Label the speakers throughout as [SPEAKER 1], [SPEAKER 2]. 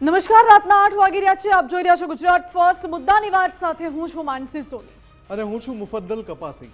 [SPEAKER 1] નમસ્કાર રાતના આઠ વાગી રહ્યા છે. આપ જોઈ રહ્યા છો ગુજરાત ફર્સ્ટ. મુદ્દાની વાત સાથે હું છું માનસી સોની.
[SPEAKER 2] અને હું છું મુફદ્દલ કપાસી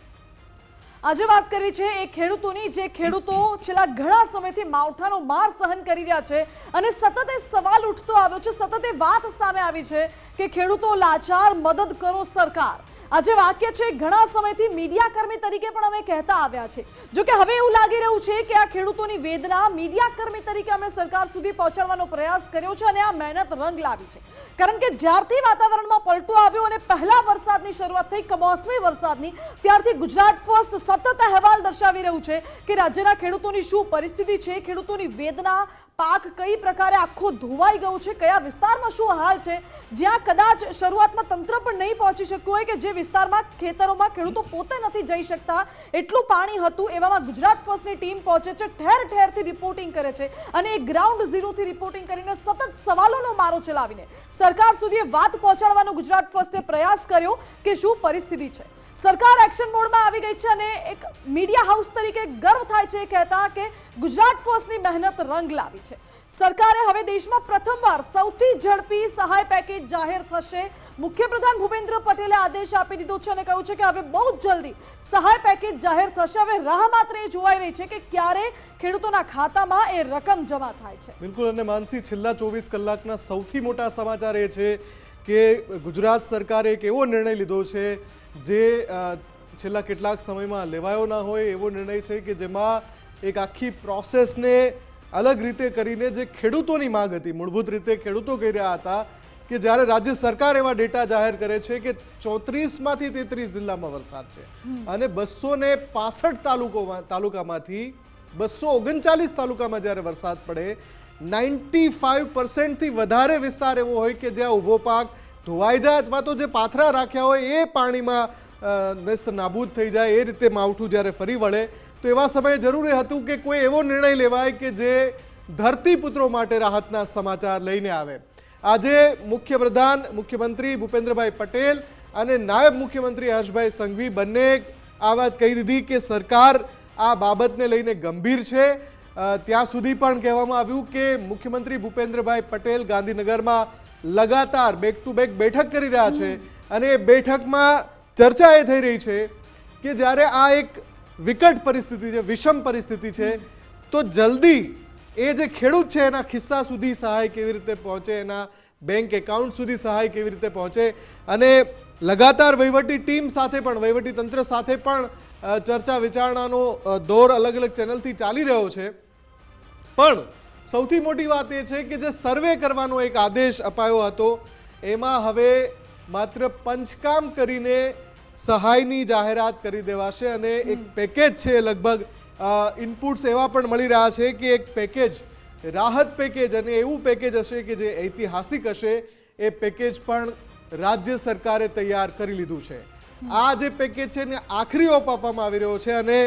[SPEAKER 1] આજે વાત કરવી છે એ ખેડૂતોની. જે ખેડૂતો છેલ્લા ઘણા સમયથી માવઠાનો માર સહન કરી રહ્યા છે અને સતત એ સવાલ ઉઠતો આવ્યો છે સતત એ વાત સામે આવી છે કે ખેડૂતો લાચાર મદદ કરો સરકાર. આજે વાક્ય છે, ઘણા સમયથી મીડિયાકર્મી તરીકે પણ અમે કહેતા આવ્યા છે. જો કે હવે એવું લાગી રહ્યું છે કે આ ખેડૂતોની વેદના મીડિયાકર્મી તરીકે અમે સરકાર સુધી પહોંચાડવાનો પ્રયાસ કર્યો છે અને આ મહેનત રંગ લાવી છે. કારણ કે જ્યારથી વાતાવરણમાં પલટો આવ્યો અને પહેલા વરસાદની શરૂઆત થઈ, કમોસમી વરસાદની, ત્યારથી ગુજરાત ફર્સ્ટ સતત અહેવાલ દર્શાવી રહ્યું છે કે રાજ્યના ખેડૂતોની શું પરિસ્થિતિ છે, ખેડૂતોની વેદના પાક કઈ પ્રકારે આખો ધોવાઈ ગયો છે, કયા વિસ્તારમાં શું હાલ છે, જ્યાં કદાચ શરૂઆતમાં તંત્ર પણ નહીં પહોંચી શક્યું હોય કે જે વિસ્તારમાં ખેતરોમાં ખેડૂતો પોતે નથી જઈ શકતા, એટલું પાણી હતું, એવામાં ગુજરાત ફર્સ્ટની ટીમ પહોંચે છે, ઠેર ઠેરથી રિપોર્ટિંગ કરે છે અને એ ગ્રાઉન્ડ ઝીરોથી રિપોર્ટિંગ કરીને સતત સવાલોનો મારો ચલાવીને સરકાર સુધી વાત પહોંચાડવાનો ગુજરાત ફર્સ્ટે પ્રયાસ કર્યો કે શું પરિસ્થિતિ છે. સરકાર એક્શન મોડમાં આવી ગઈ છે અને એક મીડિયા હાઉસ તરીકે ગર્વ થાય છે કહેતા કે ગુજરાત ફર્સ્ટની મહેનત રંગ લાવી છે. સરકારે હવે દેશમાં પ્રથમવાર સૌથી ઝડપી સહાય પેકેજ જાહેર થશે. મુખ્યપ્રધાન ભૂપેન્દ્ર પટેલે આદેશ આપી દીધો છે અને કહ્યું છે કે હવે બહુ જ જલ્દી સહાય પેકેજ જાહેર થશે. હવે રાહ માત્ર એ જોવાઈ રહી છે કે ક્યારે ખેડૂતોના ખાતામાં એ રકમ જમા થાય છે.
[SPEAKER 2] બિલકુલ અને માનસી, છેલ્લા ચોવીસ કલાકના સૌથી મોટા સમાચાર એ છે કે ગુજરાત સરકારે એક એવો નિર્ણય લીધો છે જે છેલ્લા કેટલાક સમયમાં લેવાયો ના હોય એવો નિર્ણય છે કે જેમાં એક આખી પ્રોસેસને અલગ રીતે કરીને જે ખેડૂતોની માંગ હતી મૂળભૂત રીતે ખેડૂતો કહી રહ્યા હતા કે જ્યારે રાજ્ય સરકાર એવા ડેટા જાહેર કરે છે કે ચોત્રીસમાંથી તેત્રીસ જિલ્લામાં વરસાદ છે. અને બસો ને પાસઠ તાલુકોમાં તાલુકામાંથી બસો ઓગણચાલીસ તાલુકામાં જ્યારે વરસાદ પડે નાઇન્ટી ફાઇવ પર્સન્ટથી વધારે વિસ્તાર એવો હોય કે જ્યાં ઊભો પાક ધોવાઈ જાય અથવા તો જે પાથરા રાખ્યા હોય એ પાણીમાં નેસ્ત નાબૂદ થઈ જાય એ રીતે માવઠું જ્યારે ફરી વળે, તો એવા સમયે જરૂરી હતું કે કોઈ એવો નિર્ણય લેવાય કે જે ધરતીપુત્રો માટે રાહતના સમાચાર લઈને આવે. આજે મુખ્યપ્રધાન, મુખ્યમંત્રી ભૂપેન્દ્રભાઈ પટેલ અને નાયબ મુખ્યમંત્રી હર્ષભાઈ સંઘવી બંને આ વાત કહી દીધી કે સરકાર આ બાબતને લઈને ગંભીર છે. ત્યાં સુધી પણ કહેવામાં આવ્યું કે મુખ્યમંત્રી ભૂપેન્દ્રભાઈ પટેલ ગાંધીનગરમાં લગાતાર બેક ટુ બેક બેઠક કરી રહ્યા છે. અને એ બેઠકમાં ચર્ચા એ થઈ રહી છે કે જ્યારે આ એક વિકટ પરિસ્થિતિ છે, વિષમ પરિસ્થિતિ છે, તો જલ્દી એ જે ખેડૂત છે, એના ખિસ્સા સુધી સહાય કેવી રીતે પહોંચે, એના બેંક એકાઉન્ટ સુધી સહાય કેવી રીતે પહોંચે, અને લગાતાર વહીવટી ટીમ સાથે પણ, વહીવટી તંત્ર સાથે પણ ચર્ચા વિચારણાનો દોર અલગ અલગ ચેનલથી ચાલી રહ્યો છે. પણ સૌથી મોટી વાત એ છે કે જે સર્વે કરવાનો એક આદેશ અપાયો હતો એમાં હવે માત્ર પંચકામ કરીને સહાયની જાહેરાત કરી દેવાશે અને એક પેકેજ છે લગભગ ઇનપુટ્સ એવા પણ મળી રહ્યા છે કે એક પેકેજ રાહત પેકેજ અને એવું પેકેજ હશે કે જે ઐતિહાસિક હશે એ પેકેજ પણ રાજ્ય સરકારે તૈયાર કરી લીધું છે. આ જે પેકેજ છે ને આખરી ઓપ આપવામાં આવી રહ્યો છે અને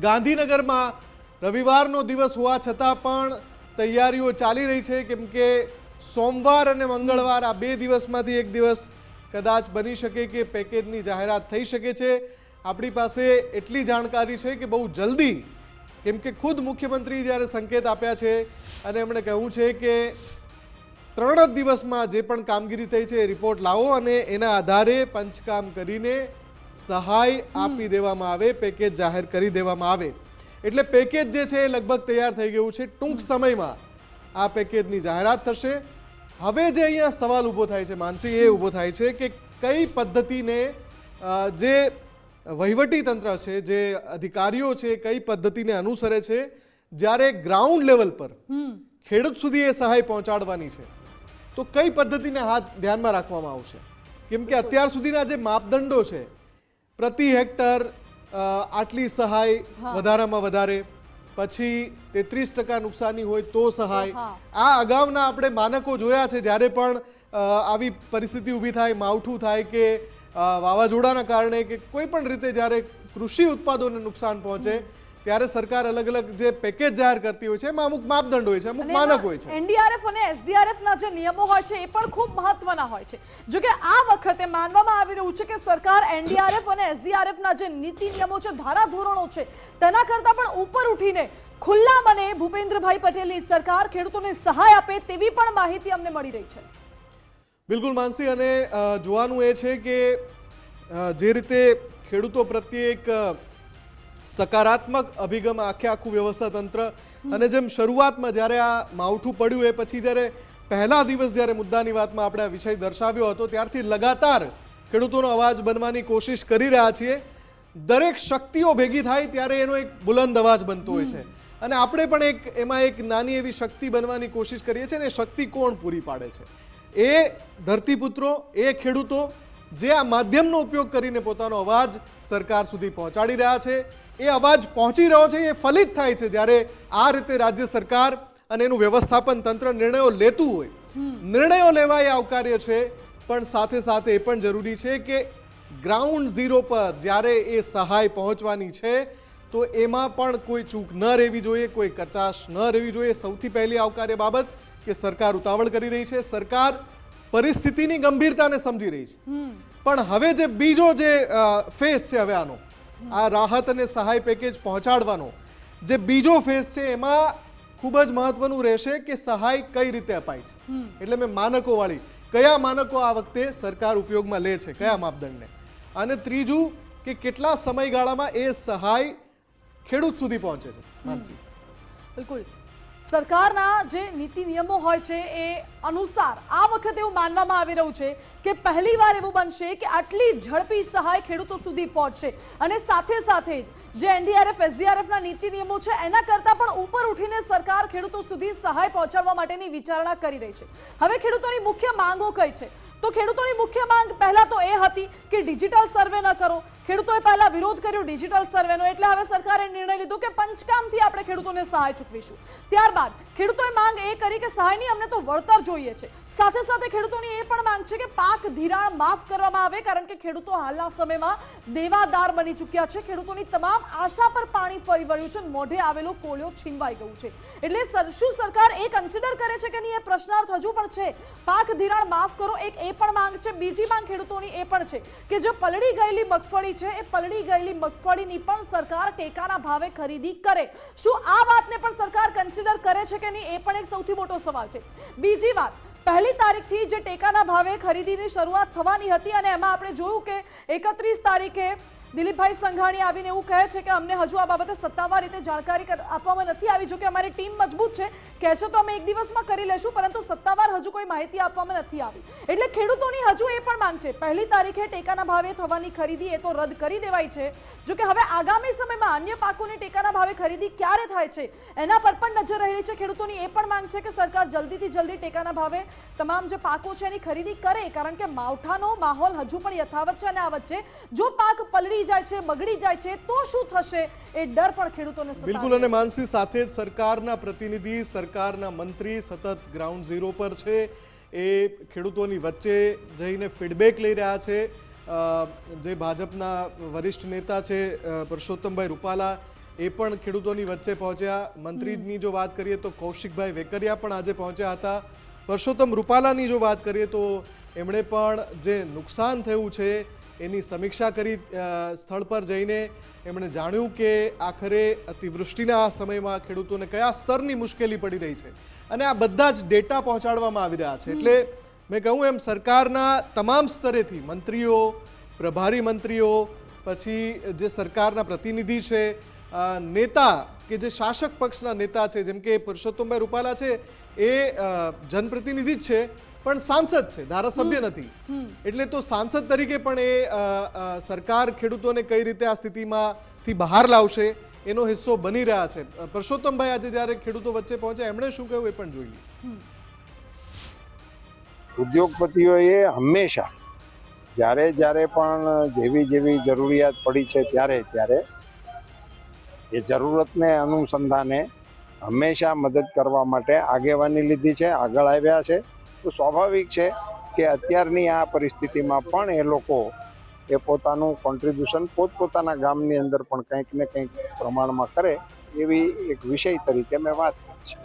[SPEAKER 2] ગાંધીનગરમાં રવિવારનો દિવસ હોવા છતાં પણ તૈયારીઓ ચાલી રહી છે. કેમ કે સોમવાર અને મંગળવાર આ બે દિવસમાંથી એક દિવસ કદાચ બની શકે કે પેકેજની જાહેરાત થઈ શકે છે. આપણી પાસે એટલી જાણકારી છે કે બહુ જલ્દી કેમ કે ખુદ મુખ્યમંત્રી જ્યારે સંકેત આપ્યા છે અને એમણે કહ્યું છે કે ત્રણ જ દિવસમાં જે પણ કામગીરી થઈ છે એ રિપોર્ટ લાવો અને એના આધારે પંચકામ કરીને સહાય આપી દેવામાં આવે પેકેજ જાહેર કરી દેવામાં આવે. એટલે પેકેજ જે છે એ લગભગ તૈયાર થઈ ગયું છે. ટૂંક સમયમાં આ પેકેજની જાહેરાત થશે. હવે જે અહીંયા સવાલ ઊભો થાય છે માનસી એ ઊભો થાય છે કે કઈ પદ્ધતિને જે વહીવટી તંત્ર છે જે અધિકારીઓ છે કઈ પદ્ધતિને અનુસરે છે જ્યારે ગ્રાઉન્ડ લેવલ પર ખેડૂત સુધી એ સહાય પહોંચાડવાની છે તો કઈ પદ્ધતિને હાથ ધ્યાનમાં રાખવામાં આવશે? કેમ કે અત્યાર સુધીના જે માપદંડો છે પ્રતિ હેક્ટર આટલી સહાય વધારામાં વધારે. પછી તેત્રીસ ટકા નુકસાની હોય તો સહાય. આ અગાઉના આપણે માનકો જોયા છે જ્યારે પણ આવી પરિસ્થિતિ ઊભી થાય માવઠું થાય કે વાવાઝોડાના કારણે કે કોઈ પણ રીતે જ્યારે કૃષિ ઉત્પાદનોને નુકસાન પહોંચે ત્યારે સરકાર અલગ અલગ જે પેકેજ જાહેર કરતી હોય છે એમાં અમુક માપદંડ હોય છે અમુક માનક હોય છે.
[SPEAKER 1] એનડીઆરએફ અને એસડીઆરએફ ના જે નિયમો હોય છે એ પણ ખૂબ મહત્વના હોય છે. જો કે આ વખતે માનવામાં આવી રહ્યું છે કે સરકાર એનડીઆરએફ અને એસડીઆરએફ ના જે નીતિ નિયમો છે ધારા ધોરણો છે તેના કરતા પણ ઉપર ઉઠીને ખુલ્લા મને ભૂપેન્દ્રભાઈ પટેલની સરકાર ખેડૂતોને સહાય આપે તેવી પણ માહિતી અમને મળી રહી છે.
[SPEAKER 2] બિલકુલ માનસી અને જોવાનું એ છે કે જે રીતે ખેડૂતો પ્રત્યે એક સકારાત્મક અભિગમ આખે આખું વ્યવસ્થા તંત્ર અને જેમ શરૂઆતમાં જ્યારે આ માવઠું પડ્યું, એ પછી જ્યારે પહેલા દિવસ જ્યારે મુદ્દાની વાતમાં આપણે આ વિષય દર્શાવ્યો હતો, ત્યારથી લગાતાર ખેડૂતોનો અવાજ બનવાની કોશિશ કરી રહ્યા છીએ. દરેક શક્તિઓ ભેગી થાય ત્યારે એનો એક બુલંદ અવાજ બનતો હોય છે. અને આપણે પણ એક એમાં એક નાની એવી શક્તિ બનવાની કોશિશ કરીએ છીએ અને શક્તિ કોણ પૂરી પાડે છે? એ ધરતીપુત્રો, એ ખેડૂતો, જે આ માધ્યમનો ઉપયોગ કરીને પોતાનો અવાજ સરકાર સુધી પહોંચાડી રહ્યા છે. એ અવાજ પહોંચી રહ્યો છે એ ફલિત થાય છે જ્યારે આ રીતે રાજ્ય સરકાર અને એનું વ્યવસ્થાપન તંત્ર નિર્ણયો લેતું હોય. નિર્ણયો લેવા એ આવકાર્ય છે પણ સાથે સાથે એ પણ જરૂરી છે કે ગ્રાઉન્ડ ઝીરો પર જ્યારે એ સહાય પહોંચવાની છે તો એમાં પણ કોઈ ચૂક ન રહેવી જોઈએ કોઈ કચાશ ન રહેવી જોઈએ. સૌથી પહેલી આવકાર્ય બાબત કે સરકાર ઉતાવળ કરી રહી છે. સરકાર પરિસ્થિતિની ગંભીરતાને સમજી રહી છે. પણ હવે જે બીજો જે ફેસ છે હવે આનો આ રાહત અને સહાય પેકેજ પહોંચાડવાનો. જે બીજો ફેઝ છે એમાં ખૂબ જ મહત્વનું રહેશે કે સહાય કઈ રીતે અપાય છે. એટલે મેં માનકો વાળી કયા માનકો આ વખતે સરકાર ઉપયોગમાં લે છે કયા માપદંડને? અને ત્રીજું કે કેટલા સમયગાળામાં એ સહાય ખેડૂત સુધી પહોંચે છે માનસી?
[SPEAKER 1] બિલકુલ. સરકારના જે નીતિ નિયમો હોય છે એ અનુસાર આ વખતે એવું માનવામાં આવી રહ્યું છે કે પહેલીવાર એવું બનશે કે આટલી ઝડપી સહાય ખેડૂતો સુધી પહોંચશે. અને સાથે સાથે જ જે એનડીઆરએફ, એસડીઆરએફના નીતિ નિયમો છે, એના કરતાં પણ ઉપર ઉઠીને સરકાર ખેડૂતો સુધી સહાય પહોંચાડવા માટેની વિચારણા કરી રહી છે. હવે ખેડૂતોની મુખ્ય માંગો કઈ છે? તો ખેડૂતોની મુખ્ય માંગ પહેલા તો એ હતી કે ડિજિટલ સર્વે ન કરો. ખેડૂતોએ પહેલા વિરોધ કર્યો ડિજિટલ સર્વેનો, એટલે હવે સરકારે નિર્ણય લીધો કે પંચકામથી આપણે ખેડૂતોને સહાય ચૂકવીશું. ત્યારબાદ ખેડૂતોએ માંગ એ કરી કે સહાયની અમને તો વળતર જોઈએ છે. સાથે સાથે ખેડૂતોની એ પણ માંગ છે કે પાક ધિરાણ માફ કરવામાં આવે, કારણ કે ખેડૂતો હાલના સમયમાં દેવાદાર બની ચૂક્યા છે. ખેડૂતોની તમામ આશા પર પાણી ફરી વળ્યું છે. મોઢે આવેલો કોળિયો છીનવાઈ ગયું છે. એટલે શું સરકાર એ કન્સિડર કરે છે કે નહીં? એ પ્રશ્નાર્થ હજુ પણ છે. પાક ધિરાણ માફ કરો, એક એ પણ માંગ છે. બીજી માંગ ખેડૂતોની એ પણ છે કે જે પલળી ગયેલી મગફળી છે, એ પલળી ગયેલી મગફળીની પણ સરકાર ટેકાના ભાવે ખરીદી કરે. શું આ વાતને પણ સરકાર કન્સિડર કરે છે કે નહીં, એ પણ એક સૌથી મોટો સવાલ છે. બીજી વાત, પહેલી તારીખથી જે ટેકાના ભાવે ખરીદીની શરૂઆત થવાની હતી અને એમાં આપણે જોયું કે એકત્રીસ તારીખે દિલીપભાઈ સંઘાણી આવીને એવું કહે છે કે અમને હજુ આ બાબતે સત્તાવાર રીતે જાણકારી આપવામાં નથી આવી જો કે અમારી ટીમ મજબૂત છે. કહેશો તો અમે એક દિવસમાં કરી લેશું, પરંતુ સત્તાવાર હજુ કોઈ માહિતી આપવામાં નથી આવી. એટલે ખેડૂતોની હજુ એ પણ માંગ છે. પહેલી તારીખે ટેકાના ભાવે થવાની ખરીદી એ તો રદ કરી દેવાય છે. જો કે હવે આગામી સમયમાં અન્ય પાકોની ટેકાના ભાવે ખરીદી ક્યારે થાય છે, એના પર પણ નજર રહેલી છે. ખેડૂતોની એ પણ માંગ છે કે સરકાર જલ્દીથી જલ્દી ટેકાના ભાવે તમામ જે પાકો છે એની ખરીદી કરે, કારણ કે માવઠાનો માહોલ હજુ પણ યથાવત છે અને આ વચ્ચે જો પાક પલળી જાય છે બગડી જાય છે તો શું થશે? એ ડર પણ ખેડૂતોને
[SPEAKER 2] બિલકુલ અને માનસી સાથે જ સરકારના પ્રતિનિધિ સરકારના મંત્રી સતત ગ્રાઉન્ડ ઝીરો પર છે. એ ખેડૂતોની વચ્ચે જઈને ફીડબેક લઈ રહ્યા છે. જે ભાજપના વરિષ્ઠ નેતા છે પરસોત્તમભાઈ રૂપાલા એ પણ ખેડૂતોની વચ્ચે પહોંચ્યા. મંત્રીની જો વાત કરીએ તો કૌશિકભાઈ વેકરિયા પણ આજે પહોંચ્યા હતા. પરસોત્તમ રૂપાલાની જો વાત કરીએ તો એમણે પણ જે નુકસાન થયું છે એની સમીક્ષા કરી સ્થળ પર જઈને એમણે જાણ્યું કે આખરે અતિવૃષ્ટિના આ સમયમાં ખેડૂતોને કયા સ્તરની મુશ્કેલી પડી રહી છે. અને આ બધા જ ડેટા પહોંચાડવામાં આવી રહ્યા છે. એટલે મેં કહ્યું એમ, સરકારના તમામ સ્તરેથી મંત્રીઓ, પ્રભારી મંત્રીઓ, પછી જે સરકારના પ્રતિનિધિ છે નેતા કે જે શાસક પક્ષના નેતા છે, જેમ કે પુરુષોત્તમભાઈ રૂપાલા છે, એ જનપ્રતિનિધિ જ છે. પણ સાંસદ છે ધારાસભ્ય નથી. એટલે તો સાંસદ તરીકે પણ એ સરકાર ખેડૂતોને કઈ રીતે આ સ્થિતિમાંથી બહાર લાવશે એનો હિસ્સો બની રહ્યા છે. પરસોત્તમભાઈ આજે જ્યારે ખેડૂતો વચ્ચે પહોંચ્યા એમણે શું કહ્યું એ પણ જોઈએ
[SPEAKER 3] ઉદ્યોગપતિઓએ હંમેશા જ્યારે જ્યારે પણ જેવી જેવી જરૂરિયાત પડી છે ત્યારે ત્યારે એ જરૂરતને અનુસંધાને હંમેશા મદદ કરવા માટે આગેવાની લીધી છે આગળ આવ્યા છે. તો સ્વાભાવિક છે કે અત્યારની આ પરિસ્થિતિમાં પણ એ લોકો એ પોતાનું કોન્ટ્રીબ્યુશન પોતપોતાના ગામની અંદર પણ કંઈક ને કંઈક પ્રમાણમાં કરે એવી એક વિષય તરીકે મેં વાત કરી છે.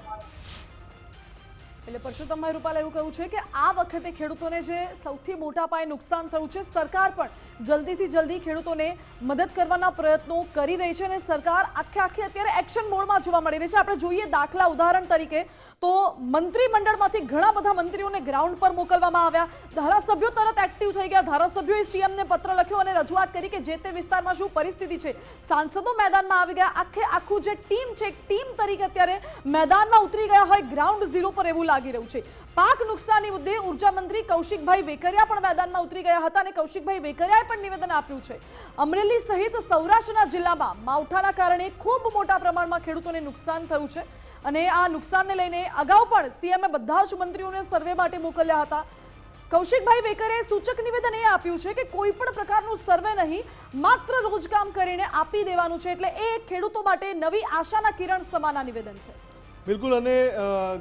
[SPEAKER 1] એટલે પરસોત્તમભાઈ રૂપાલા એવું કહ્યું છે કે આ વખતે ખેડૂતોને જે સૌથી મોટા પાયે નુકસાન થયું છે, સરકાર પણ જલ્દીથી જલ્દી ખેડૂતોને મદદ કરવાના પ્રયત્નો કરી રહી છે અને સરકાર આખે આખી અત્યારે એક્શન મોડમાં જોવા મળી રહી છે. આપણે જોઈએ દાખલા ઉદાહરણ તરીકે તો મંત્રીમંડળમાંથી ઘણા બધા મંત્રીઓને ગ્રાઉન્ડ પર મોકલવામાં આવ્યા. ધારાસભ્યો તરત એક્ટિવ થઈ ગયા. ધારાસભ્યોએ સીએમને પત્ર લખ્યો અને રજૂઆત કરી કે જે તે વિસ્તારમાં શું પરિસ્થિતિ છે. સાંસદો મેદાનમાં આવી ગયા. આખે આખું જે ટીમ છે ટીમ તરીકે અત્યારે મેદાનમાં ઉતરી ગયા હોય, ગ્રાઉન્ડ ઝીરો પર એવું લાગી રહ્યું છે. પાક નુકસાની મુદ્દે ઊર્જા મંત્રી કૌશિકભાઈ વેકરિયા પણ મેદાનમાં ઉતરી ગયા હતા અને કૌશિકભાઈ વેકરિયાએ પણ નિવેદન આપ્યું છે. અમરેલી સહિત સૌરાષ્ટ્રના જિલ્લામાં માવઠાના કારણે ખૂબ મોટા પ્રમાણમાં ખેડૂતોને નુકસાન થયું છે અને આ નુકસાનને લઈને અગાઉ પણ સીએમએ બધા જ મંત્રીઓને સર્વે માટે મોકલ્યા હતા. કૌશિકભાઈ વેકરે સૂચક નિવેદન એ આપ્યું છે કે કોઈ પણ પ્રકારનું સર્વે નહીં, માત્ર રોજકામ કરીને આપી દેવાનું છે એટલે એ ખેડૂતો માટે નવી આશાના કિરણ સમાના નિવેદન છે.
[SPEAKER 2] બિલકુલ અને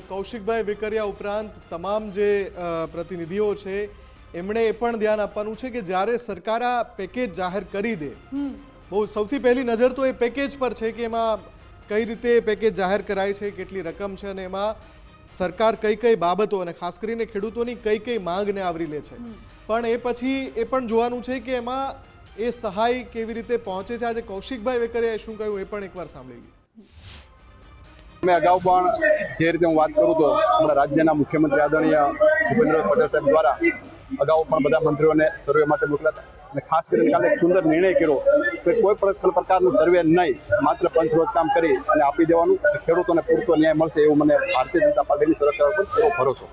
[SPEAKER 2] કૌશિકભાઈ વેકરિયા ઉપરાંત તમામ જે પ્રતિનિધિઓ છે એમણે એ પણ ધ્યાન આપવાનું છે કે જ્યારે સરકાર આ પેકેજ જાહેર કરી દે બહુ સૌથી પહેલી નજર તો એ પેકેજ પર છે કે એમાં કઈ રીતે પેકેજ જાહેર કરાય છે કેટલી રકમ છે અને એમાં સરકાર કઈ કઈ બાબતો અને ખાસ કરીને ખેડૂતોની કઈ કઈ માંગને આવરી લે છે. પણ એ પછી એ પણ જોવાનું છે કે એમાં એ સહાય કેવી રીતે પહોંચે છે. આજે કૌશિકભાઈ વેકરિયાએ શું કહ્યું એ પણ એકવાર સાંભળી લઈએ.
[SPEAKER 4] મેં અગાઉ પણ જે રીતે હું વાત કરું તો આપણા રાજ્યના મુખ્યમંત્રી આદરણીય ભૂપેન્દ્ર પટેલ સાહેબ દ્વારા અગાઉ પણ બધા મંત્રીઓને સર્વે માટે મોકલ્યા હતા. અને ખાસ કરીને કાલે એક સુંદર નિર્ણય કર્યો કે કોઈ પણ પ્રકારનું સર્વે નહીં, માત્ર પંચ રોજ કામ કરી અને આપી દેવાનું. ખેડૂતોને પૂરતો ન્યાય મળશે એવું મને ભારતીય જનતા પાર્ટીની સરકાર પર એવો ભરોસો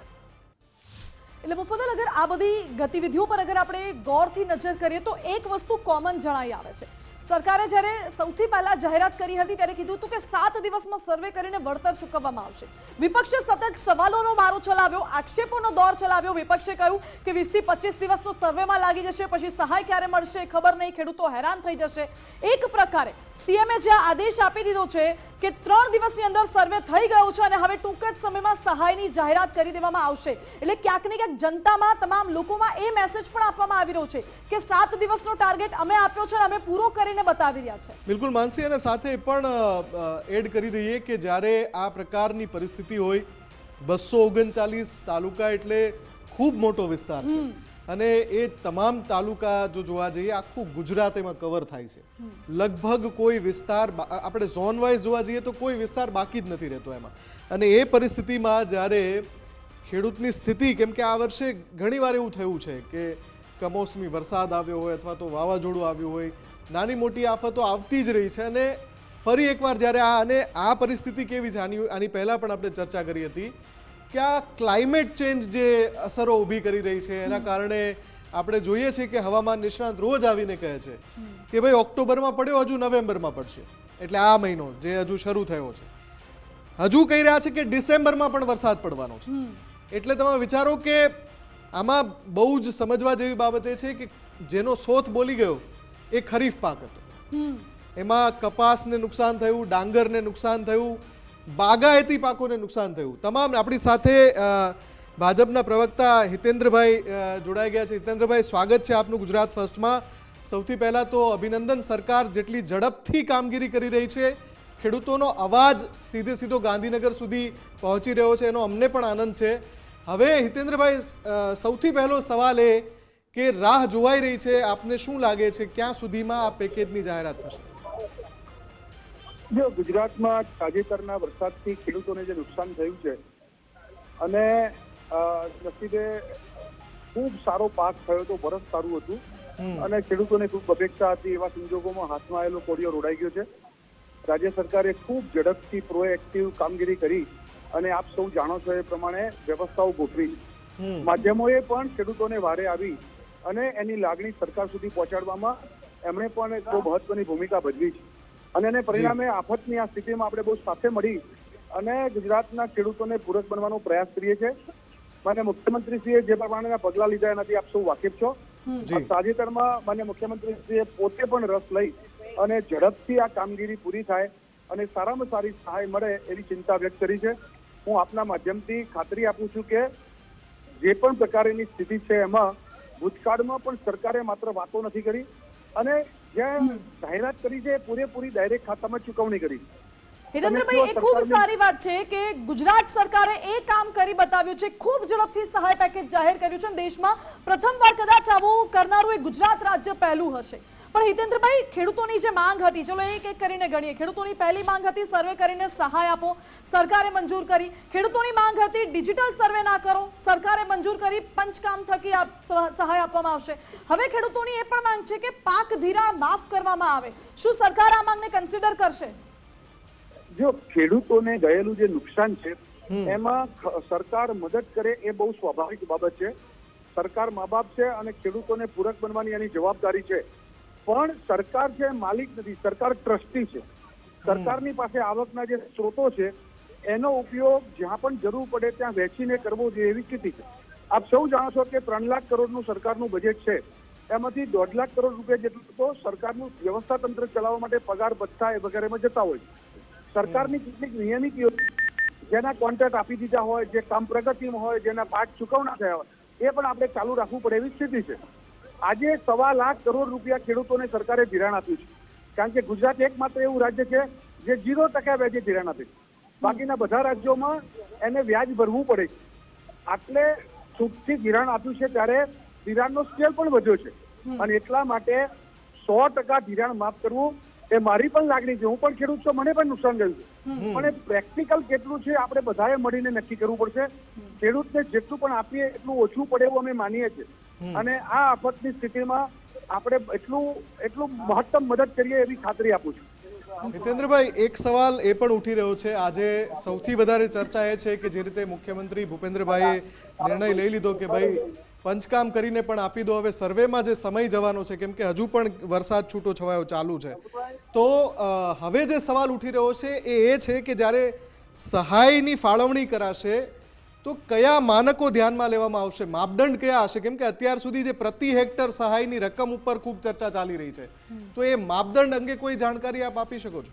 [SPEAKER 1] એટલે મુફદલ અગર આ બધી ગતિવિધિઓ પર અગર આપણે ગૌરથી નજર કરીએ તો એક વસ્તુ કોમન જણાઈ આવે છે. સરકારે જ્યારે સૌથી પહેલા જાહેરાત કરી હતી ત્યારે કીધું હતું કે સાત દિવસમાં સર્વે કરીને વળતર ચૂકવવામાં આવશે. વિપક્ષે સતત સવાલોનો મારો ચલાવ્યો, આક્ષેપોનો દોર ચલાવ્યો. વિપક્ષે કહ્યું કે વીસથી પચીસ દિવસ તો સર્વેમાં લાગી જશે, પછી સહાય ક્યારે મળશે ખબર નહીં, ખેડૂતો હેરાન થઈ જશે. એક પ્રકારે સીએમએ જે આદેશ આપી દીધો છે કે ત્રણ દિવસની અંદર સર્વે થઈ ગયો છે અને હવે ટૂંક જ સમયમાં સહાયની જાહેરાત કરી દેવામાં આવશે. એટલે ક્યાંક ને ક્યાંક જનતામાં, તમામ લોકોમાં એ મેસેજ પણ આપવામાં આવી રહ્યો છે કે સાત દિવસનો ટાર્ગેટ અમે આપ્યો છે અને અમે પૂરો કરીને બતાવી રહ્યા છે.
[SPEAKER 2] બિલકુલ માનસી અને સાથે પણ એડ કરી દઈએ કે જ્યારે આ પ્રકારની પરિસ્થિતિ હોય બસો ઓગણચાલીસ તાલુકા એટલે ખૂબ મોટો વિસ્તાર છે. અને એ તમામ તાલુકા જો જોવા જઈએ આખું ગુજરાત એમાં કવર થાય છે. લગભગ કોઈ વિસ્તાર આપણે ઝોન વાઇઝ જોવા જઈએ તો કોઈ વિસ્તાર બાકી જ નથી રહેતો એમાં. અને એ પરિસ્થિતિમાં જ્યારે ખેડૂતની સ્થિતિ કેમ કે આ વર્ષે ઘણીવાર એવું થયું છે કે કમોસમી વરસાદ આવ્યો હોય અથવા તો વાવાઝોડું આવ્યું હોય નાની મોટી આફતો આવતી જ રહી છે અને ફરી એકવાર જ્યારે આ અને આ પરિસ્થિતિ કેવી છે આની આની પહેલાં પણ આપણે ચર્ચા કરી હતી કે આ ક્લાઇમેટ ચેન્જ જે અસરો ઊભી કરી રહી છે એના કારણે આપણે જોઈએ છે કે હવામાન નિષ્ણાંત રોજ આવીને કહે છે કે ભાઈ ઓક્ટોબરમાં પડ્યો હજુ નવેમ્બરમાં પડશે. એટલે આ મહિનો જે હજુ શરૂ થયો છે. હજુ કહી રહ્યા છે કે ડિસેમ્બરમાં પણ વરસાદ પડવાનો છે. એટલે તમે વિચારો કે આમાં બહુ જ સમજવા જેવી બાબત એ છે કે જેનો સોથ બોલી ગયો એ ખરીફ પાક હતો. એમાં કપાસને નુકસાન થયું ડાંગરને નુકસાન થયું બાગાયતી પાકોને નુકસાન થયું. તમામ આપણી સાથે ભાજપના પ્રવક્તા હિતેન્દ્રભાઈ જોડાઈ ગયા છે. હિતેન્દ્રભાઈ સ્વાગત છે આપનું ગુજરાત ફર્સ્ટમાં. સૌથી પહેલાં તો અભિનંદન સરકાર જેટલી ઝડપથી કામગીરી કરી રહી છે ખેડૂતોનો અવાજ સીધે સીધો ગાંધીનગર સુધી પહોંચી રહ્યો છે એનો અમને પણ આનંદ છે. હવે હિતેન્દ્રભાઈ સૌથી પહેલો સવાલ એ કે રાહ જોવાઈ રહી છે આપને શું લાગે છે ક્યાં સુધીમાં આ પેકેજની જાહેરાત થશે?
[SPEAKER 5] જો ગુજરાતમાં તાજેતરના વરસાદથી ખેડૂતોને જે નુકસાન થયું છે અને નસીબે ખૂબ સારો પાક થયો તો વરસ સારું હતું અને ખેડૂતોને ખૂબ અપેક્ષા હતી એવા સંજોગોમાં હાથમાં આવેલો કોડિયો રોડાઈ ગયો છે. રાજ્ય સરકારે ખૂબ ઝડપથી પ્રોએક્ટિવ કામગીરી કરી અને આપ સૌ જાણો છો એ પ્રમાણે વ્યવસ્થાઓ ગોઠવી. માધ્યમોએ પણ ખેડૂતોને વારે આવી અને એની લાગણી સરકાર સુધી પહોંચાડવામાં એમણે પણ બહુ મહત્વની ભૂમિકા ભજવી છે. અને એને પરિણામે આફતની આ સ્થિતિમાં આપણે બહુ સાથે મળી અને ગુજરાતના ખેડૂતોને પૂરક બનવાનો પ્રયાસ કરીએ છીએ. માન્ય મુખ્યમંત્રીશ્રીએ જે પ્રમાણેના પગલાં લીધા એનાથી આપ સૌ વાકેફ છો. તાજેતરમાં માન્ય મુખ્યમંત્રીશ્રીએ પોતે પણ રસ લઈ અને ઝડપથી આ કામગીરી પૂરી થાય અને સારામાં સારી સહાય મળે એવી ચિંતા વ્યક્ત કરી છે. હું આપના માધ્યમથી ખાતરી આપું છું કે જે પણ પ્રકારની સ્થિતિ છે એમાં ભૂતકાળમાં પણ સરકારે માત્ર વાતો નથી કરી. અને જે જાહેરાત કરી છે પૂરેપૂરી ડાયરેક્ટ ખાતામાં ચૂકવણી કરી.
[SPEAKER 1] હિતેન્દ્રભાઈ એ ખૂબ સારી વાત છે કે ગુજરાત સરકારે એ કામ કરી બતાવ્યું છે ખૂબ ઝડપથી સહાય પેકેજ જાહેર કર્યું છે અને દેશમાં પ્રથમવાર કદાચ આવું કરનારું એ ગુજરાત રાજ્ય પહેલું હશે. પણ હિતેન્દ્રભાઈ ખેડૂતોની જે માંગ હતી ચલો એક એક કરીને ગણીએ. ખેડૂતોની પહેલી માંગ હતી સર્વે કરીને સહાય આપો સરકારે મંજૂર કરી. ખેડૂતોની માંગ હતી ડિજિટલ સર્વે ના કરો સરકારે મંજૂર કરી પંચકામ થકી આપ સહાય આપવામાં આવશે. હવે ખેડૂતોની એ પણ માંગ છે કે પાક ધિરાણ માફ કરવામાં આવે. શું સરકાર આ માંગને કન્સિડર કરશે?
[SPEAKER 5] જો ખેડૂતોને ગયેલું જે નુકસાન છે એમાં સરકાર મદદ કરે એ બહુ સ્વાભાવિક બાબત છે. સરકાર મા બાપ છે અને ખેડૂતોને પૂરક બનવાની એની જવાબદારી છે. પણ સરકાર છે માલિક નથી સરકાર ટ્રસ્ટી છે. સરકારની પાસે આવકના જે સ્ત્રોતો છે એનો ઉપયોગ જ્યાં પણ જરૂર પડે ત્યાં વેચીને કરવો જોઈએ એવી સ્થિતિ છે. આપ સૌ જાણો છો કે ત્રણ લાખ કરોડનું સરકારનું બજેટ છે. એમાંથી દોઢ લાખ કરોડ રૂપિયા જેટલું તો સરકારનું વ્યવસ્થા તંત્ર ચલાવવા માટે પગાર ભથ્થા એ વગેરેમાં જતા હોય છે. સરકારની કેટલીક નિયમિત યોજના જેના કોન્ટ્રાક્ટ આપી દીધા હોય જે કામ પ્રગતિમાં હોય જેના પાઠ ચૂકવણા થયા હોય એ પણ આપણે ચાલુ રાખવું પડે એવી સ્થિતિ છે. આજે સવા લાખ કરોડ રૂપિયા ખેડૂતોને સરકારે ધિરાણ આપ્યું છે. કારણ કે ગુજરાત એકમાત્ર એવું રાજ્ય છે જે ઝીરો ટકા વ્યાજે ધિરાણ આપે છે. બાકીના બધા રાજ્યોમાં એને વ્યાજ ભરવું પડે છે. આટલે છૂટથી ધિરાણ આપ્યું છે ત્યારે ધિરાણનો સ્કેલ પણ વધ્યો છે. અને એટલા માટે સો ટકા ધિરાણ માફ કરવું એ મારી પણ લાગણી છે. હું પણ ખેડૂત છું મને પણ નુકસાન ગયું છે. પણ એ પ્રેક્ટિકલ કેટલું છે આપણે બધાએ મળીને નક્કી કરવું પડશે. ખેડૂતને જેટલું પણ આપીએ એટલું ઓછું પડે એવું અમે માનીએ છીએ. અને આ આફતની સ્થિતિમાં આપણે એટલું એટલું મહત્તમ મદદ કરીએ એવી ખાતરી આપું છું.
[SPEAKER 2] હિતેન્દ્રભાઈ એક સવાલ એ પણ ઉઠી રહ્યો છે. આજે સૌથી વધારે ચર્ચા એ છે કે જે રીતે મુખ્યમંત્રી ભૂપેન્દ્રભાઈએ નિર્ણય લઈ લીધો કે ભાઈ, પંચકામ કરીને પણ આપી દો. હવે સર્વેમાં જે સમય જવાનો છે, કેમ કે હજુ પણ વરસાદ છૂટો છવાયો ચાલુ છે. તો હવે જે સવાલ ઉઠી રહ્યો છે એ એ છે કે જ્યારે સહાયની ફાળવણી કરાશે તો કયા માનકો ધ્યાનમાં લેવામાં આવશે? માપદંડ કયા હશે? કેમ કે અત્યાર સુધી જે પ્રતિ હેક્ટર સહાયની રકમ ઉપર ખૂબ ચર્ચા ચાલી રહી છે. તો એ માપદંડ અંગે કોઈ જાણકારી આપ આપી શકો છો?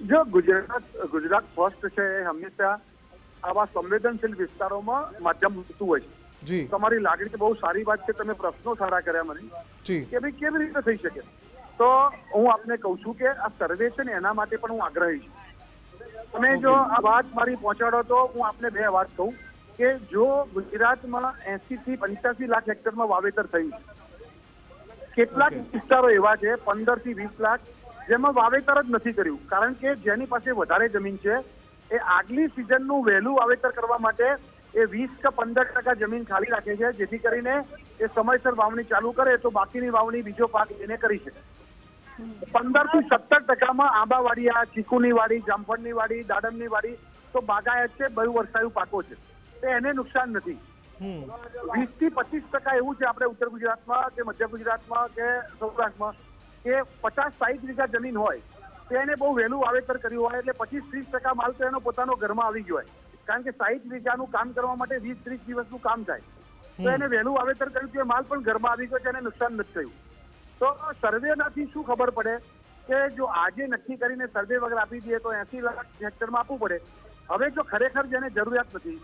[SPEAKER 5] જો ગુજરાત ગુજરાત ફર્સ્ટ છે એ હંમેશા આવા સંવેદનશીલ વિસ્તારોમાં માધ્યમ મૂકતું હોય છે.
[SPEAKER 2] જી.
[SPEAKER 5] તમારી લાગણી બહુ સારી વાત છે. તમે પ્રશ્નો સારા કર્યા મને
[SPEAKER 2] જી.
[SPEAKER 5] કે ભાઈ કેવી રીતે થઈ શકે? તો હું આપને કહું છું કે આ સર્વે છે ને એના માટે પણ હું આગ્રહી છું. તમે જો આ વાત મારી પહોંચાડો તો હું આપને બે વાત કહું કે જો ગુજરાતમાં એસી થી પંચ્યાસી લાખ હેક્ટરમાં વાવેતર થયું કેટલાક વિસ્તારો એવા છે પંદરથી વીસ લાખ જેમાં વાવેતર જ નથી કર્યું. કારણ કે જેની પાસે વધારે જમીન છે એ આગલી સિઝનનું વહેલું વાવેતર કરવા માટે એ વીસ કે પંદર ટકા જમીન ખાલી રાખે છે જેથી કરીને એ સમયસર વાવણી ચાલુ કરે તો બાકીની વાવણી બીજો પાક એને કરી શકે. પંદરથી સત્તર ટકામાં આંબાવાડી આ ચીકુની વાડી જામફળની વાડી દાડમની વાડી તો બાગાયત છે બહુ વરસાયું પાકો છે. તો એને નુકસાન નથી. વીસથી પચીસ ટકા એવું છે આપણે ઉત્તર ગુજરાતમાં કે મધ્ય ગુજરાતમાં કે સૌરાષ્ટ્રમાં કે પચાસ સાઠ વીઘા જમીન હોય તો એને બહુ વહેલું વાવેતર કર્યું હોય એટલે પચીસ ત્રીસ ટકા માલ તો એનો પોતાનો ઘરમાં આવી ગયો હોય. કારણ કે સાઠ વીઘાનું કામ કરવા માટે વીસ ત્રીસ દિવસનું કામ થાય. તો એને વહેલું વાવેતર કર્યું કે માલ પણ ઘરમાં આવી ગયો છે એને નુકસાન નથી થયું. તો સર્વેનાથી શું ખબર પડે કે જો આજે નક્કી કરીને સર્વે વગર આપી દઈએ તો એસી લાખ હેક્ટરમાં આપવું પડે? હવે જો ખરેખર જેને જરૂરિયાત નથી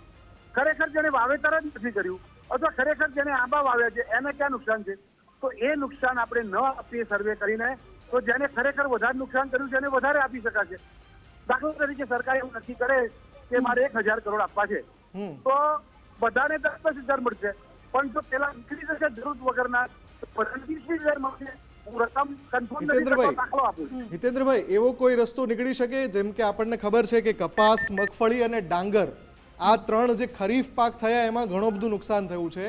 [SPEAKER 5] ખરેખર જેને વાવેતર જ નથી કર્યું અથવા ખરેખર જેને આંબા વાવ્યા છે એને ક્યાં નુકસાન છે? તો એ નુકસાન આપણે ન આપીએ સર્વે કરીને તો જેને ખરેખર વધારે નુકસાન કર્યું છે એને વધારે આપી શકાશે. દાખલા તરીકે સરકાર એવું નક્કી કરે કે મારે એક હજાર કરોડ આપવા છે. તો બધાને દસ દસ હજાર મળશે. પણ જો પેલા નીકળી જશે જરૂર વગરના તો બધાને વીસ વીસ હજાર મળશે
[SPEAKER 2] હિતેન્દ્રભાઈ. એવો કોઈ રસ્તો નીકળી શકે જેમ કે આપણને ખબર છે કે કપાસ મગફળી અને ડાંગર આ ત્રણ જે ખરીફ પાક થયા એમાં ઘણું બધું નુકસાન થયું છે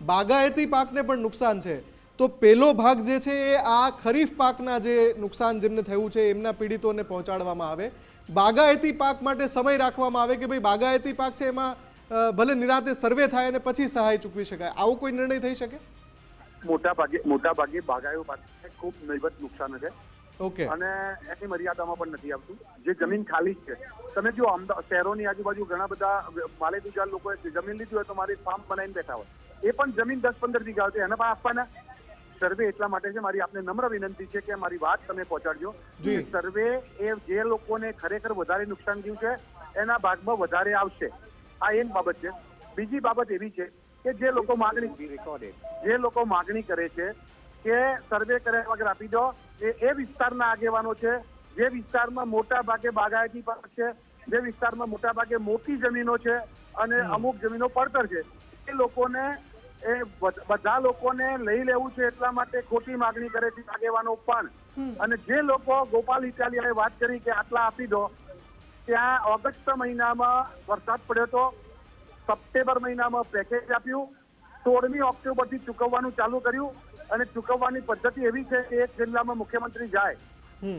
[SPEAKER 2] બાગાયતી પાકને પણ નુકસાન છે તો પેલો ભાગ જે છે એ આ ખરીફ પાકના જે નુકસાન જેમને થયું છે એમના પીડિતોને પહોંચાડવામાં આવે. બાગાયતી પાક માટે સમય રાખવામાં આવે કે ભાઈ બાગાયતી પાક છે એમાં ભલે નિરાતે સર્વે થાય અને પછી સહાય ચૂકવી શકાય. આવો કોઈ નિર્ણય થઈ શકે?
[SPEAKER 5] મોટા ભાગે મોટા ભાગે બાગાયો પાસે ખૂબ નહીવત નુકસાન છે.
[SPEAKER 2] ઓકે.
[SPEAKER 5] અને એની મર્યાદામાં પણ નથી આવતું. જે જમીન ખાલી છે. તમે જો અમદાવાદ શહેરોની આજુબાજુ ઘણા બધા માલે તુજાર લોકોએ જમીન લીધી હોય તો મારી ફાર્મ બનાવીને બેઠા હોય. એ પણ જમીન દસ પંદર વીઘા હોય એને પણ આપવાના. સર્વે એટલા માટે છે. મારી આપને નમ્ર વિનંતી છે કે મારી વાત તમે પહોંચાડજો. સર્વે એ જે લોકોને ખરેખર વધારે નુકસાન થયું છે એના ભાગમાં વધારે આવશે. આ એક બાબત છે. બીજી બાબત એવી છે કે જે લોકો માગણી જે લોકો માગણી કરે છે કે સર્વે કર્યા વગર આપી દો એ એ વિસ્તારના આગેવાનો છે. જે વિસ્તારમાં મોટા ભાગે બાગાયતી પાક છે જે વિસ્તારમાં મોટા ભાગે મોટી જમીનો છે અને અમુક જમીનો પડતર છે. એ લોકોને એ બધા લોકોને લઈ લેવું છે એટલા માટે ખોટી માગણી કરે છે આગેવાનો પણ. અને જે લોકો ગોપાલ ઇટાલિયાએ વાત કરી કે આટલા આપી દો ત્યાં ઓગસ્ટ મહિનામાં વરસાદ પડ્યો હતો સપ્ટેમ્બર મહિનામાં પેકેજ આપ્યું. સોળમી ઓક્ટોબરથી ચૂકવવાનું ચાલુ કર્યું અને ચૂકવવાની પદ્ધતિ એવી છે કે એક જિલ્લામાં મુખ્યમંત્રી જાય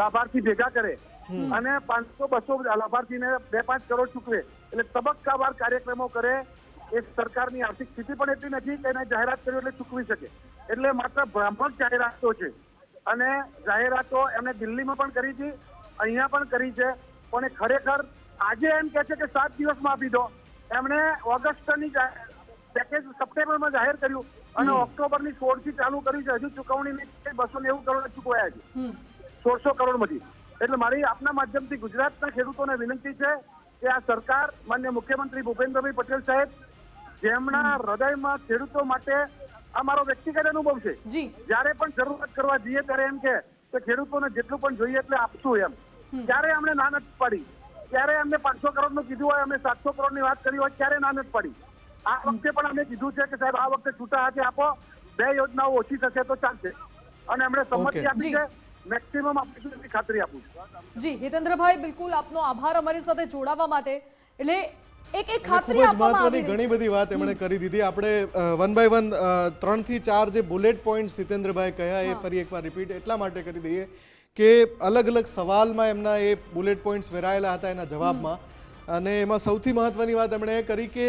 [SPEAKER 5] લાભાર્થી ભેગા કરે અને પાંચસો બસો લાભાર્થીને બે પાંચ કરોડ ચૂકવે. એટલે તબક્કાવાર કાર્યક્રમો કરે. એ સરકારની આર્થિક સ્થિતિ પણ એટલી નથી કે એને જાહેરાત કરી એટલે ચૂકવી શકે. એટલે માત્ર ભ્રામક જાહેરાતો છે. અને જાહેરાતો એમણે દિલ્હીમાં પણ કરી હતી અહીંયા પણ કરી છે. પણ એ ખરેખર આજે એમ કે છે કે સાત દિવસમાં આપી દો. એમણે ઓગસ્ટની પેકેજ સપ્ટેમ્બરમાં જાહેર કર્યું અને ઓક્ટોબરની સોળથી ચાલુ કર્યું છે. હજુ ચુકવણી બસો નેવું કરોડ ચૂકવાયા છે. સોળસો કરોડમાંથી. એટલે મારી આપના માધ્યમથી ગુજરાતના ખેડૂતોને વિનંતી છે કે આ સરકાર માન્ય મુખ્યમંત્રી ભૂપેન્દ્રભાઈ પટેલ સાહેબ જેમના હૃદયમાં ખેડૂતો માટે આ મારો વ્યક્તિગત અનુભવ છે. જ્યારે પણ જરૂરત કરવા જઈએ ત્યારે એમ કે ખેડૂતોને જેટલું પણ જોઈએ એટલે આપશું એમ. ત્યારે અમને ના નથી પડી ત્યારે અમને પાંચસો કરોડનું કીધું હોય અમે સાતસો કરોડની વાત કરી હોય ત્યારે ના નથી પડી. આ વખતે પણ અમે કીધું છે કે સાહેબ આ વખતે છૂટા હાથે આપો બે યોજનાઓ ઓછી થશે તો ચાલશે. અને એમણે સંમતિ આપી છે મેક્સિમમ આપીશું ખાતરી આપું છું.
[SPEAKER 1] જી હિતેન્દ્રભાઈ બિલકુલ આપનો આભાર અમારી સાથે જોડાવા માટે. એટલે એક એક ખાતરી આપવામાં આવી
[SPEAKER 2] ઘણી બધી વાત એમણે કરી દીધી. આપણે વન બાય વન ત્રણથી ચાર જે બુલેટ પોઈન્ટ સિતેન્દ્રભાઈ કહ્યા એ ફરી એકવાર રિપીટ એટલા માટે કરી દઈએ. કે અલગ અલગ સવાલમાં એમના એ બુલેટ પોઈન્ટ્સ વેરાયેલા હતા એના જવાબમાં. અને એમાં સૌથી મહત્વની વાત એમણે કરી કે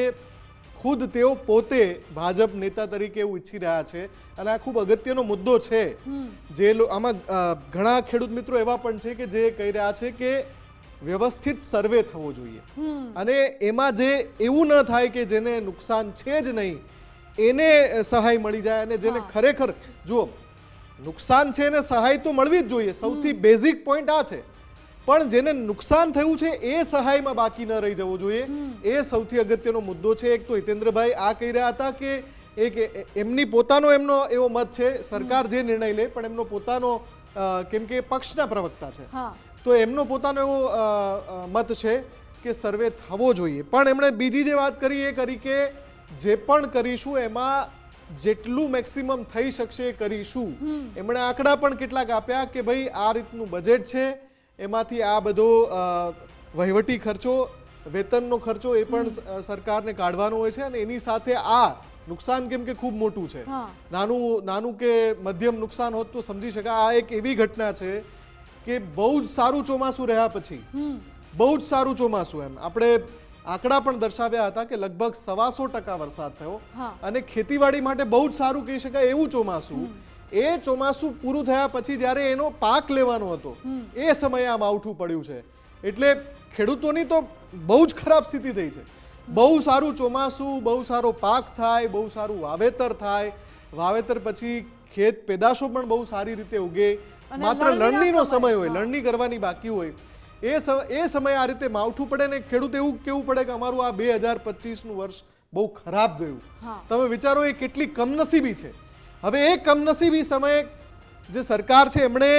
[SPEAKER 2] ખુદ તેઓ પોતે ભાજપ નેતા તરીકે એવું ઈચ્છી રહ્યા છે. અને આ ખૂબ અગત્યનો મુદ્દો છે. જે આમાં ઘણા ખેડૂત મિત્રો એવા પણ છે કે જે કહી રહ્યા છે કે વ્યવસ્થિત સર્વે થવો જોઈએ. અને એમાં જે એવું ન થાય કે જેને નુકસાન છે જ નહીં એને સહાય મળી જાય અને જેને ખરેખર જુઓ નુકસાન છે એને સહાય તો મળવી જ જોઈએ. સૌથી બેઝિક પોઈન્ટ આ છે. પણ જેને નુકસાન થયું છે એ સહાયમાં બાકી ન રહી જવું જોઈએ. એ સૌથી અગત્યનો મુદ્દો છે. એક તો હિતેન્દ્રભાઈ આ કહી રહ્યા હતા કે એક એમની પોતાનો એમનો એવો મત છે. સરકાર જે નિર્ણય લે પણ એમનો પોતાનો કેમ કે પક્ષના પ્રવક્તા છે. તો એમનો પોતાનો એવો મત છે કે સર્વે થવો જોઈએ. પણ એમણે બીજી જે વાત કરી એ કરી કે જે પણ કરીશું એમાં જેટલું મેક્સિમમ થઈ શકશે એ કરીશું. એમણે આંકડા પણ કેટલાક આપ્યા કે ભાઈ આ રીતનું બજેટ છે. એમાંથી આ બધો વહીવટી ખર્ચો વેતનનો ખર્ચો એ પણ સરકારને કાઢવાનો હોય છે અને એની સાથે આ નુકસાન કેમ કે ખૂબ મોટું છે. નાનું નાનું કે મધ્યમ નુકસાન હોત તો સમજી શકાય. આ એક એવી ઘટના છે કે બહુ જ સારું ચોમાસું રહ્યા પછી. બહુ જ સારું ચોમાસું એમ. આપણે આંકડા પણ દર્શાવ્યા હતા કે લગભગ સવાસો ટકા વરસાદ થયો. અને ખેતીવાડી માટે બહુ જ સારું કહી શકાય એવું ચોમાસું. એ ચોમાસું પૂરું થયા પછી જ્યારે એનો પાક લેવાનો હતો એ સમયે આ માવઠું પડ્યું છે. એટલે ખેડૂતોની તો બહુ જ ખરાબ સ્થિતિ થઈ છે. બહુ સારું ચોમાસું બહુ સારો પાક થાય બહુ સારું વાવેતર થાય. વાવેતર પછી ખેત પેદાશો પણ બહુ સારી રીતે ઉગે. માત્ર
[SPEAKER 1] લણણીનો સમય,
[SPEAKER 2] સમય હોય લણણી કરવાની બાકી હોય. એ એ સમયે આ રીતે માવઠું પડે ને ખેડૂત એવું કેવું પડે કે અમારું આ બે હજાર પચીસનું વર્ષ બહુ ખરાબ ગયું. તમે વિચારો એ કેટલી કમનસીબી છે. હવે એ કમનસીબી સમયે જે સરકાર છે એમણે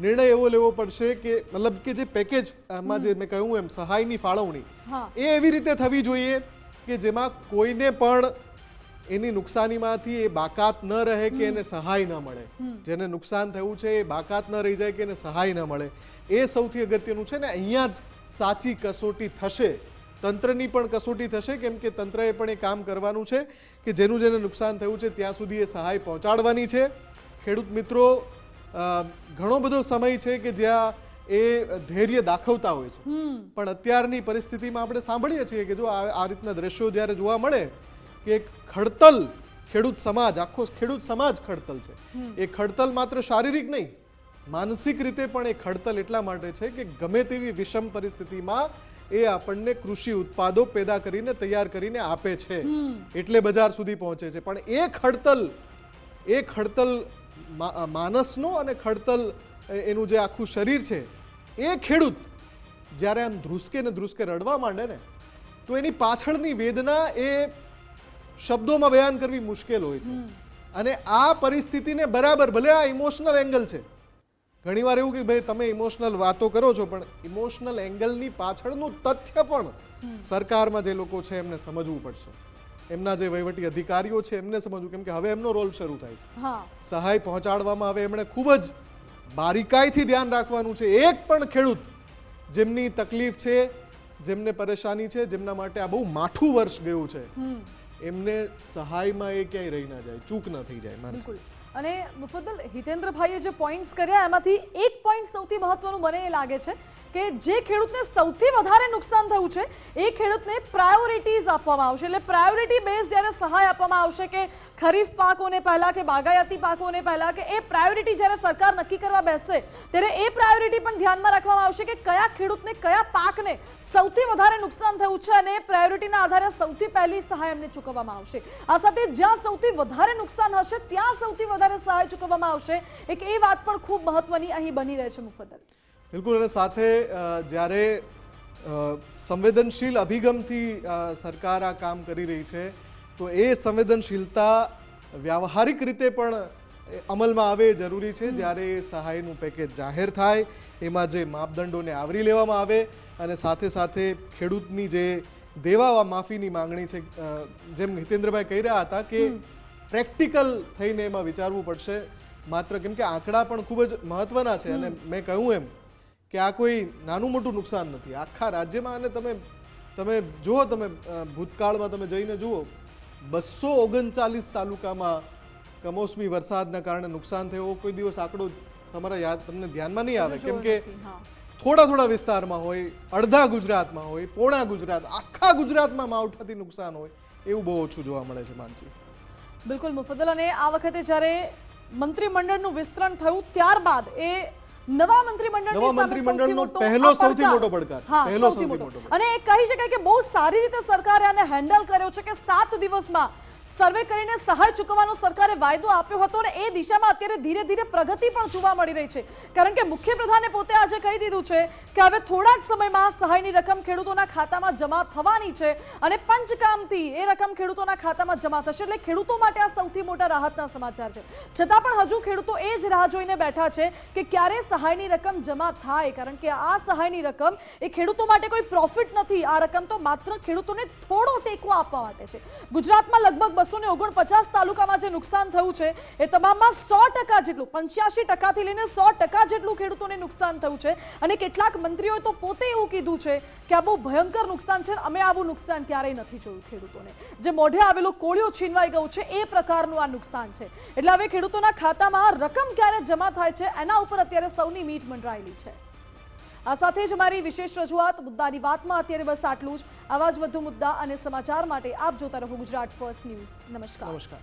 [SPEAKER 2] નિર્ણય એવો લેવો પડશે કે મતલબ કે જે પેકેજ આમાં જે મેં કહ્યું એમ સહાયની ફાળવણી એ એવી રીતે થવી જોઈએ કે જેમાં કોઈને પણ એની નુકસાનીમાંથી એ બાકાત ન રહે કે એને સહાય ન મળે. જેને નુકસાન થયું છે એ બાકાત ન રહી જાય કે એને સહાય ન મળે. એ સૌથી અગત્યનું છે ને અહીંયા જ સાચી કસોટી થશે. તંત્રની પણ કસોટી થશે કેમ કે તંત્રએ પણ એ કામ કરવાનું છે કે જેનું જેને નુકસાન થયું છે ત્યાં સુધી એ સહાય પહોંચાડવાની છે. ખેડૂત મિત્રો ઘણો બધો સમય છે કે જ્યાં એ ધૈર્ય દાખવતા હોય છે. પણ અત્યારની પરિસ્થિતિમાં આપણે સાંભળીએ છીએ કે જો આ રીતના દ્રશ્યો જ્યારે જોવા મળે કે એક ખડતલ ખેડૂત સમાજ આખો ખેડૂત સમાજ ખડતલ છે. એ ખડતલ માત્ર શારીરિક નહીં માનસિક રીતે પણ એ ખડતલ એટલા માટે છે કે ગમે તેવી વિષમ પરિસ્થિતિમાં એ આપણને કૃષિ ઉત્પાદો પેદા કરીને તૈયાર કરીને આપે છે. એટલે બજાર સુધી પહોંચે છે. પણ એ ખડતલ એ ખડતલ માનસનો અને ખડતલ એનું જે આખું શરીર છે એ ખેડૂત જ્યારે આમ ધ્રુસકે ને ધ્રુસકે રડવા માંડે ને તો એની પાછળની વેદના એ શબ્દોમાં બયાન કરવી મુશ્કેલ હોય છે. અને આ પરિસ્થિતિને બરાબર ભલે આ ઇમોશનલ એંગલ છે. ઘણીવાર એવું કે ભાઈ તમે ઇમોશનલ વાતો કરો છો પણ ઇમોશનલ એંગલની પાછળનું તથ્ય પણ સરકારમાં જે લોકો છે એમને સમજવું પડશે. એમના જે વહીવટી અધિકારીઓ છે એમને સમજવું કેમ કે હવે એમનો રોલ શરૂ થાય છે. સહાય પહોંચાડવામાં આવે એમણે ખૂબ જ બારીકાઈથી ધ્યાન રાખવાનું છે. એક પણ ખેડૂત જેમની તકલીફ છે જેમને પરેશાની છે જેમના માટે આ બહુ માઠું વર્ષ ગયું છે. એમને સહાયમાં એ ક્યાંય રહી ના જાય, ચૂક ન થઈ જાય
[SPEAKER 1] માનસિક અને મુફદ્દલ હિતેન્દ્રભાઈએ જે પોઈન્ટ્સ કર્યા, એમાંથી એક પોઈન્ટ સૌથી મહત્વનું મને એ લાગે છે. કે જે ખેડૂતને સૌથી વધારે નુકસાન થયું છે, એ ખેડૂતને પ્રાયોરિટીઝ આપવામાં આવશે. એટલે પ્રાયોરિટી બેઝ જ્યારે સહાય આપવામાં આવશે કે ખરીફ પાકોને પહેલાં કે બાગાયતી પાકોને પહેલાં કે એ પ્રાયોરિટી જ્યારે સરકાર નક્કી કરવા બેસશે, ત્યારે એ પ્રાયોરિટી પણ ધ્યાનમાં રાખવામાં આવશે કે કયા ખેડૂતને કયા પાકને સૌથી વધારે નુકસાન થયું છે અને પ્રાયોરિટીના આધારે સૌથી પહેલી સહાય એમને ચૂકવવામાં આવશે. આ સાથે જ્યાં સૌથી વધારે નુકસાન હશે, ત્યાં સૌથી વધારે સહાય ચૂકવવામાં આવશે. એક એ વાત પણ ખૂબ મહત્વની અહીં બની રહે છે મુફદ્દલ.
[SPEAKER 2] બિલકુલ અને સાથે જ્યારે સંવેદનશીલ અભિગમથી સરકાર આ કામ કરી રહી છે તો એ સંવેદનશીલતા વ્યવહારિક રીતે પણ અમલમાં આવે એ જરૂરી છે. જ્યારે એ સહાયનું પેકેજ જાહેર થાય એમાં જે માપદંડોને આવરી લેવામાં આવે અને સાથે સાથે ખેડૂતની જે દેવા માફીની માંગણી છે જેમ હિતેન્દ્રભાઈ કહી રહ્યા હતા કે પ્રેક્ટિકલ થઈને એમાં વિચારવું પડશે. માત્ર કેમ કે આંકડા પણ ખૂબ જ મહત્વના છે અને મેં કહ્યું એમ કે આ કોઈ નાનું મોટું નુકસાન નથી. આખા રાજ્યમાં અને તમે તમે જુઓ તમે ભૂતકાળમાં તમે જઈને જુઓ બસો ઓગણચાલીસ તાલુકામાં કમોસમી વરસાદના કારણે નુકસાન થયો. કોઈ દિવસ આંકડો તમારા યાદ તમને ધ્યાનમાં નહીં આવે. કેમ કે થોડા થોડા વિસ્તારમાં હોય અડધા ગુજરાતમાં હોય પોણા ગુજરાત આખા ગુજરાતમાં માવઠાથી નુકસાન હોય એવું બહુ ઓછું જોવા મળે છે માનસી.
[SPEAKER 1] બિલકુલ મુફદલ અને આ વખતે જ્યારે મંત્રીમંડળનું વિસ્તરણ થયું ત્યારબાદ એ નવા મંત્રીમંડળની
[SPEAKER 2] નવા મંત્રીમંડળનો પહેલો સૌથી મોટો પડકાર. પહેલો
[SPEAKER 1] સૌથી. મોટો અને એ કહી શકાય કે બહુ સારી રીતે સરકારે આને હેન્ડલ કર્યો છે કે સાત દિવસમાં સર્વે કરીને સહાય ચૂકવવાનો સરકારે વાયદો આપ્યો હતો અને એ દિશામાં અત્યારે ધીરે ધીરે પ્રગતિ પણ જોવા મળી રહી છે. કારણ કે મુખ્યપ્રધાને પોતે આજે કહી દીધું છે કે હવે થોડા જ સમયમાં સહાયની રકમ ખેડૂતોના ખાતામાં જમા થવાની છે અને પંચકામથી એ રકમ ખેડૂતોના ખાતામાં જમા થશે એટલે ખેડૂતો માટે આ સૌથી મોટા રાહતના સમાચાર છે. છતાં પણ હજુ ખેડૂતો એ જ રાહ જોઈને બેઠા છે કે ક્યારે સહાયની રકમ જમા થાય. કારણ કે આ સહાયની રકમ એ ખેડૂતો માટે કોઈ પ્રોફિટ નથી. આ રકમ તો માત્ર ખેડૂતોને થોડો ટેકો આપવા માટે છે. ગુજરાતમાં લગભગ બસો ને ઓગણપચાસ તાલુકામાં જે નુકસાન થયું છે, એ તમામમાં સો ટકા જેટલું, પંચ્યાસી ટકાથી લઈને સો ટકા જેટલું ખેડૂતોને નુકસાન થયું છે. અને કેટલાક મંત્રીઓએ તો પોતે એવું કીધું છે કે આ બહુ ભયંકર નુકસાન છે અમે આવું નુકસાન ક્યારેય નથી જોયું ખેડૂતોને. જે મોઢે આવેલો કોળિયો છીનવાઈ ગયું છે, એ પ્રકારનું આ નુકસાન છે. એટલે હવે ખેડૂતોના ખાતામાં રકમ ક્યારે જમા થાય છે, એના ઉપર અત્યારે સૌની મીટ મંડરાયેલી છે. આ સાથે જ મારી વિશેષ રજૂઆત, મુદ્દાની વાતમાં અત્યારે બસ આટલું જ. આવા જ વધુ મુદ્દા અને સમાચાર માટે આપ જોતા રહો ગુજરાત ફર્સ્ટ ન્યૂઝ. નમસ્કાર.
[SPEAKER 2] નમસ્કાર.